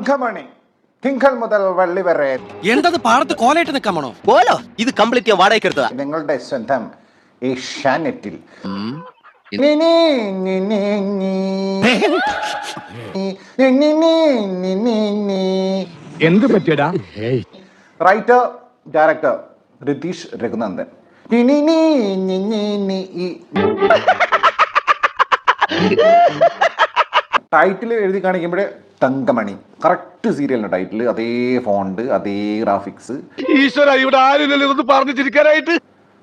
തങ്കമണി തിങ്കൾ മുതൽ വള്ളി വരെ എന്തത് പാടത്ത് കോലയിട്ട് നിൽക്കാമണോ പോലോ ഇത് കംപ്ലീറ്റ് വാടക വാടകയ്ക്ക് എടുത്തതാ നിങ്ങളുടെ സ്വന്തം ഏഷ്യാനെറ്റിൽ നി, നി. എന്ത് പറ്റിയടാ റൈറ്റർ ഡയറക്ടർ രതീഷ് രഘുനന്ദൻ ഈ. ടൈറ്റിൽ എഴുതി കാണിക്കുമ്പോൾ തങ്കമണി. കറക്റ്റ് സീരിയലിന്റെ ടൈറ്റിൽ അതേ ഫോണ്ട് അതേ ഗ്രാഫിക്സ് ഈശ്വര ഇവിടെ ആരും ഇതൊന്ന് പറഞ്ഞു ചിരിക്കാനായിട്ട്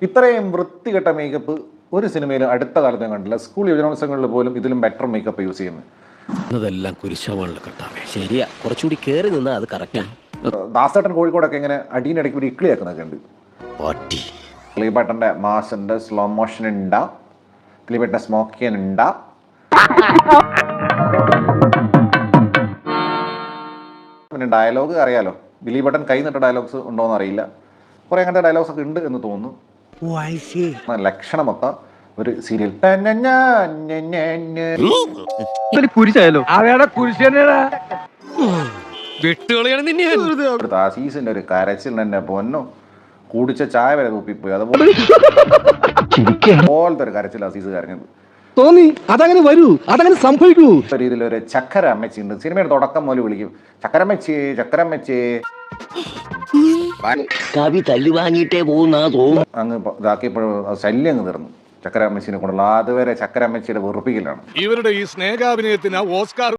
ഇത്രയും വൃത്തികെട്ട മേക്കപ്പ് ഒരു സിനിമയിലും അടുത്ത കാലത്ത് ഞാൻ കണ്ടില്ല. സ്കൂൾ യുവജനോത്സവങ്ങളിൽ പോലും ഇതിലും ബെറ്റർ മേക്കപ്പ് യൂസ് ചെയ്യുന്നത് എന്നതെല്ലാം കുരിശാവാണല്ലോ കട്ടാവേ ശരിയാ കുറച്ചുകൂടി കേറി നിന്നാ അത് കറക്റ്റാ ദാസേട്ടൻ കോഴിക്കോടൊക്കെ ഇങ്ങനെ അടീനിടയ്ക്ക് ഒരു ഇക്ലിയാക്കുന്നൊക്കെ ഉണ്ട്. പാട്ടി. ക്ലീബേട്ടന്റെ മാസിന്റെ സ്ലോ മോഷൻ ഉണ്ടാ ക്ലീബേട്ടന്റെ സ്മോക്കിയൻ ഉണ്ടാ പിന്നെ ഡയലോഗ് അറിയാലോ? ബിലി ബട്ടൺ കൈ നിട്ട ഡയലോഗ്സ് ഉണ്ടോ എന്ന് അറിയില്ല. കുറെ അങ്ങനത്തെ ഡയലോഗ്സ് ഒക്കെ ഉണ്ട് എന്ന് തോന്നുന്നു. ലക്ഷണമൊക്കെ ഒരു സീരിയൽ ആസീസിന്റെ ഒരു കരച്ചിൽ തന്നെ പൊന്നോ കുടിച്ച ചായ വരെ തൂപ്പിപ്പോയി. അതുപോലെ പോലത്തെ ഒരു കരച്ചിൽ ആസീസ് കരഞ്ഞത്. തോന്നി. അതങ്ങനെ വരൂ. അതങ്ങനെ സംഭവിക്കൂ. രീതിയിൽ ഒരു ചക്കര അമ്മച്ചി ഉണ്ട്. സിനിമയുടെ തുടക്കം മുതൽ വിളിക്കും. ചക്കരമ്മച്ചി ചക്കരമ്മച്ചി. കവി തല്ലി വാങ്ങിയിട്ടേ പോകുന്നാ തോന്നുന്നു. അങ്ങ് ഇതാക്കിയപ്പോഴും ശല്യം അങ്ങ് തീർന്നു. ചക്കര അമ്മച്ചിനെ കൊണ്ടുള്ള അതുവരെ ചക്കര അമ്മച്ചിയുടെ വെറുപ്പിക്കലാണ്. ഇവരുടെ ഈ സ്നേഹാഭിനയത്തിന് ഓസ്കാർ